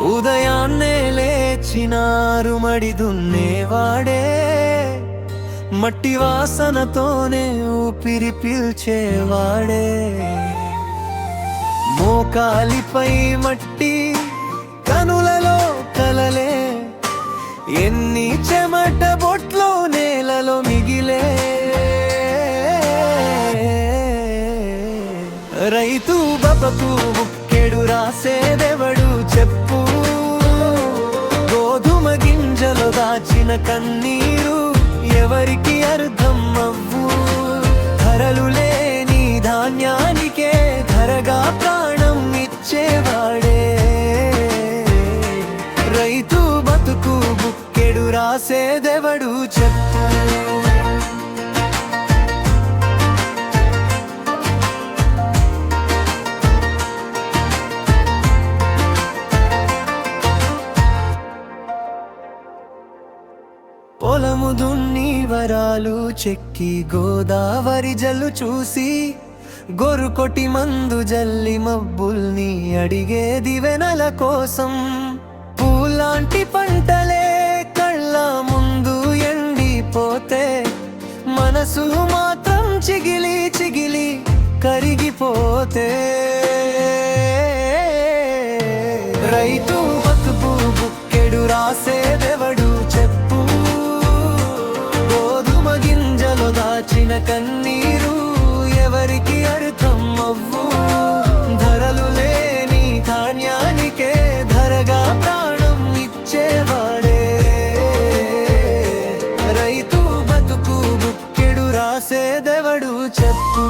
ఉదయాన్నే లేచినారు మడి దున్నేవాడే మట్టి వాసనతోనే ఊపిరి పీల్చేవాడే. మోకాలిపై మట్టి కనులలో కలలే. ఎన్ని చెమట బొట్లో నేలలో మిగిలే. రైతు బపకు బుక్కెడు రాసేదెవడు చెప్పు. దాచిన కన్నీరు ఎవరికి అర్థం అవ్వు? ధరలు లేని ధాన్యానికే ధరగా ప్రాణం ఇచ్చేవాడే. రైతు బతుకు బుక్కెడు రాసేదెవడు చెప్పు? పొలము దున్ని వరాలు చెక్కి గోదావరి జల్లు చూసి గొరుకొటి మందు జల్లి మబ్బుల్ని అడిగేది వెనల కోసం పూలాంటి పంటలే కళ్ళ ముందు ఎండిపోతే మనసు మాత్రం చిగిలి చిగిలి కరిగిపోతే. రైతు బతుకు బుక్కెడు రాసే కన్నీరు ఎవరికి అర్థం అవ్వు? ధరలు లేని ధాన్యానికే ధరగా ప్రాణం ఇచ్చేవాడే. రైతు బతుకు బుక్కెడు రాసేదెవడు చెప్పు?